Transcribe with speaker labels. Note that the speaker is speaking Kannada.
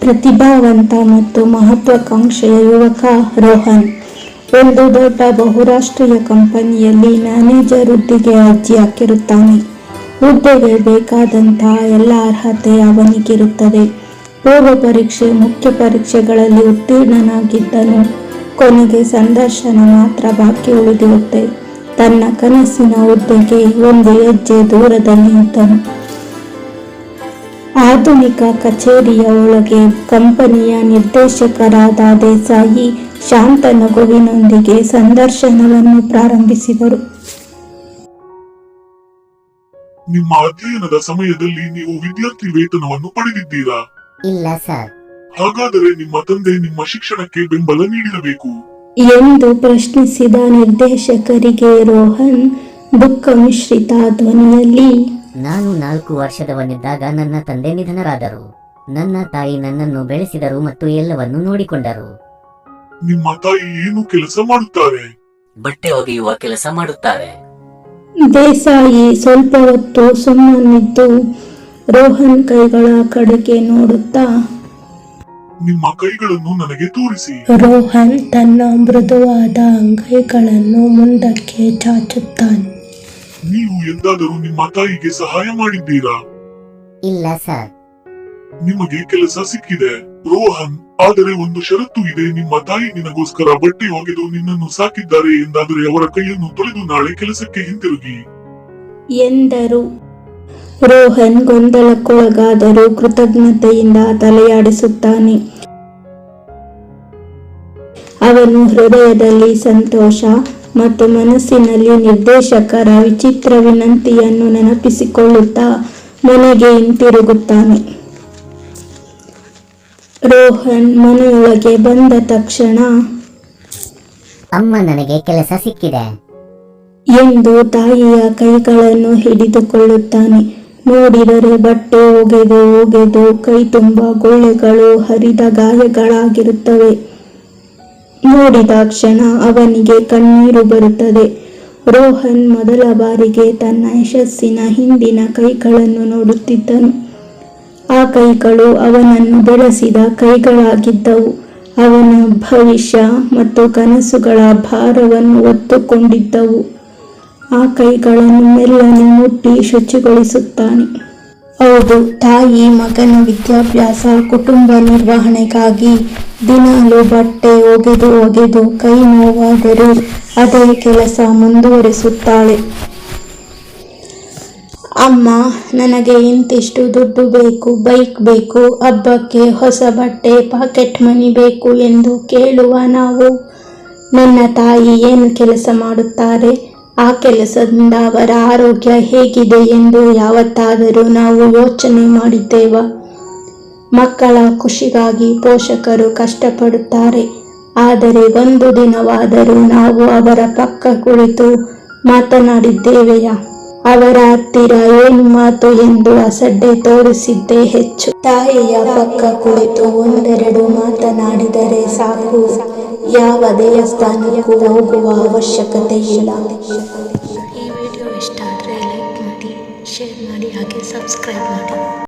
Speaker 1: ಪ್ರತಿಭಾವಂತ ಮತ್ತು ಮಹತ್ವಾಕಾಂಕ್ಷೆಯ ಯುವಕ ರೋಹನ್. ಒಂದು ದೊಡ್ಡ ಬಹುರಾಷ್ಟ್ರೀಯ ಕಂಪನಿಯಲ್ಲಿ ಮ್ಯಾನೇಜರ್ ಹುದ್ದೆಗೆ ಅರ್ಜಿ ಹಾಕಿರುತ್ತಾನೆ. ಹುದ್ದೆಗೆ ಬೇಕಾದಂತಹ ಎಲ್ಲ ಅರ್ಹತೆ ಅವನಿಗಿರುತ್ತದೆ. ಪೂರ್ವ ಪರೀಕ್ಷೆ, ಮುಖ್ಯ ಪರೀಕ್ಷೆಗಳಲ್ಲಿ ಉತ್ತೀರ್ಣನಾಗಿದ್ದನು. ಕೊನೆಗೆ ಸಂದರ್ಶನ ಮಾತ್ರ ಬಾಕಿ ಉಳಿದಿರುತ್ತೆ. ತನ್ನ ಕನಸಿನ ಹುದ್ದೆಗೆ ಒಂದು ಹೆಜ್ಜೆ ದೂರದಲ್ಲಿ ಇದ್ದನು ಆಧುನಿಕ ಕಚೇರಿಯ ಒಳಗೆ ಕಂಪನಿಯ ನಿರ್ದೇಶಕರಾದ ದೇಸಾಯಿ ಶಾಂತ ನಗುವಿನೊಂದಿಗೆ ಸಂದರ್ಶನವನ್ನು ಪ್ರಾರಂಭಿಸಿದರು.
Speaker 2: ನಿಮ್ಮ ಅಧ್ಯಯನದ ಸಮಯದಲ್ಲಿ ನೀವು ವಿದ್ಯಾರ್ಥಿ ವೇತನವನ್ನು ಪಡೆದಿದ್ದೀರಾ?
Speaker 3: ಇಲ್ಲ ಸರ್.
Speaker 2: ಹಾಗಾದರೆ ನಿಮ್ಮ ತಂದೆ ನಿಮ್ಮ ಶಿಕ್ಷಣಕ್ಕೆ ಬೆಂಬಲ ನೀಡಿರಬೇಕು.
Speaker 1: ಎಂದು ಪ್ರಶ್ನಿಸಿದ ನಿರ್ದೇಶಕರಿಗೆ ರೋಹನ್ ದುಃಖ ಮಿಶ್ರಿತ ಧ್ವನಿಯಲ್ಲಿ
Speaker 3: ನಾನು ನಾಲ್ಕು ವರ್ಷದವನಿದ್ದಾಗ ನನ್ನ ತಂದೆ ನಿಧನರಾದರು. ನನ್ನ ತಾಯಿ ನನ್ನನ್ನು ಬೆಳೆಸಿದರು ಮತ್ತು ಎಲ್ಲವನ್ನು ನೋಡಿಕೊಂಡರು.
Speaker 2: ನಿಮ್ಮ ತಾಯಿ ಏನು ಕೆಲಸ ಮಾಡುತ್ತಾರೆ?
Speaker 4: ಬಟ್ಟೆ ಒಗೆಯುವ ಕೆಲಸ ಮಾಡುತ್ತಾರೆ.
Speaker 1: ದೇಸಾಯಿ ಸ್ವಲ್ಪ ಹೊತ್ತು ಸುಮ್ಮನಿದ್ದು ರೋಹನ್ ಕೈಗಳ ಕಡೆಗೆ ನೋಡುತ್ತಾ
Speaker 2: ನಿಮ್ಮ ಕೈಗಳನ್ನು ನನಗೆ ತೋರಿಸಿ.
Speaker 1: ರೋಹನ್ ತನ್ನ ಮೃದುವಾದ ಅಂಗೈಗಳನ್ನು ಮುಂದಕ್ಕೆ ಚಾಚುತ್ತಾನೆ.
Speaker 2: ನೀವು ಎಂದಾದರೂ ನಿಮ್ಮ ತಾಯಿಗೆ ಸಹಾಯ ಮಾಡಿದ್ದೀರಾ?
Speaker 3: ಇಲ್ಲ ಸರ್.
Speaker 2: ನಿಮಗೆ ಕೆಲಸ ಸಿಕ್ಕಿದೆ ರೋಹನ್. ಆದರೆ ಒಂದು ಷರತ್ತು ಇದೆ ನಿಮ್ಮ ತಾಯಿ ನಿನಗೋಸ್ಕರ ಬಟ್ಟೆ ಒಗೆದು ನಿನ್ನನ್ನು ಸಾಕಿದ್ದಾರೆ ಎಂದಾದರೆ ಅವರ ಕೈಯನ್ನು ತೊಳೆದು ನಾಳೆ ಕೆಲಸಕ್ಕೆ ಹಿಂತಿರುಗಿ.
Speaker 1: ಎಂದರು. ರೋಹನ್ ಗೊಂದಲಕ್ಕೊಳಗಾದರೂ ಕೃತಜ್ಞತೆಯಿಂದ ತಲೆಯಾಡಿಸುತ್ತಾನೆ. ಅವನು ಹೃದಯದಲ್ಲಿ ಸಂತೋಷ ಮತ್ತು ಮನಸ್ಸಿನಲ್ಲಿ ನಿರ್ದೇಶಕರ ವಿಚಿತ್ರ ವಿನಂತಿಯನ್ನು ನೆನಪಿಸಿಕೊಳ್ಳುತ್ತಾ ಮನೆಗೆ ಹಿಂತಿರುಗುತ್ತಾನೆ. ರೋಹನ್ ಮನೆಯೊಳಗೆ ಬಂದ ತಕ್ಷಣ
Speaker 3: ಅಮ್ಮ ನನಗೆ ಕೆಲಸ ಸಿಕ್ಕಿದೆ
Speaker 1: ಎಂದು ತಾಯಿಯ ಕೈಗಳನ್ನು ಹಿಡಿದುಕೊಳ್ಳುತ್ತಾನೆ. ನೋಡಿದರೆ ಬಟ್ಟೆ ಒಗೆದು ಒಗೆದು ಕೈ ತುಂಬ ಗುಳ್ಳೆಗಳು ಹರಿದ ಗಾಯಗಳಾಗಿರುತ್ತವೆ. ನೋಡಿದ ಕ್ಷಣ ಅವನಿಗೆ ಕಣ್ಣೀರು ಬರುತ್ತದೆ. ರೋಹನ್ ಮೊದಲ ಬಾರಿಗೆ ತನ್ನ ಯಶಸ್ಸಿನ ಹಿಂದಿನ ಕೈಗಳನ್ನು ನೋಡುತ್ತಿದ್ದನು. ಆ ಕೈಗಳು ಅವನನ್ನು ಬೆಳೆಸಿದ ಕೈಗಳಾಗಿದ್ದವು. ಅವನ ಭವಿಷ್ಯ ಮತ್ತು ಕನಸುಗಳ ಭಾರವನ್ನು ಹೊತ್ತುಕೊಂಡಿದ್ದವು ಆ ಕೈಗಳನ್ನು ಮೆಲ್ಲನೆ ಮುಟ್ಟಿ ಶುಚಿಗೊಳಿಸುತ್ತಾನೆ. ಹೌದು, ತಾಯಿ, ಮಗನ ವಿದ್ಯಾಭ್ಯಾಸ, ಕುಟುಂಬ ನಿರ್ವಹಣೆಗಾಗಿ ದಿನಾಲು ಬಟ್ಟೆ ಒಗೆದು ಒಗೆದು ಕೈ ನೋವಾದರೂ ಅದೇ ಕೆಲಸ ಮುಂದುವರಿಸುತ್ತಾಳೆ. ಅಮ್ಮ, ನನಗೆ ಇಂತಿಷ್ಟು ದುಡ್ಡು ಬೇಕು, ಬೈಕ್ ಬೇಕು, ಹಬ್ಬಕ್ಕೆ ಹೊಸ ಬಟ್ಟೆ, ಪಾಕೆಟ್ ಮನಿ ಬೇಕು ಎಂದು ಕೇಳುವ ನಾವು. ನನ್ನ ತಾಯಿ ಏನು ಕೆಲಸ ಮಾಡುತ್ತಾರೆ? ಆ ಕೆಲಸದಿಂದ ಅವರ ಆರೋಗ್ಯ ಹೇಗಿದೆ ಎಂದು ಯಾವತ್ತಾದರೂ ನಾವು ಯೋಚನೆ ಮಾಡಿದ್ದೇವ? ಮಕ್ಕಳ ಖುಷಿಗಾಗಿ ಪೋಷಕರು ಕಷ್ಟಪಡುತ್ತಾರೆ. ಆದರೆ ಒಂದು ದಿನವಾದರೂ ನಾವು ಅವರ ಪಕ್ಕ ಕುಳಿತು ಮಾತನಾಡಿದ್ದೇವೆಯಾ? ಅವರ ಹತ್ತಿರ ಏನು ಮಾತು ಎಂದು ಅಸಡ್ಡೆ ತೋರಿಸಿದ್ದೇ ಹೆಚ್ಚು. ತಾಯಿಯ ಪಕ್ಕ ಕುಳಿತು ಒಂದೆರಡು ಮಾತನಾಡಿದರೆ ಸಾಕು. ಯಾವ ದೇವಸ್ಥಾನಕ್ಕೂ ಹೋಗುವ ಅವಶ್ಯಕತೆ ಇಲ್ಲ.
Speaker 5: ಈ ವಿಡಿಯೋ ಇಷ್ಟ ಆದರೆ ಲೈಕ್ ಮಾಡಿ ಶೇರ್ ಮಾಡಿ, ಹಾಗೆ ಸಬ್ಸ್ಕ್ರೈಬ್ ಮಾಡಿ.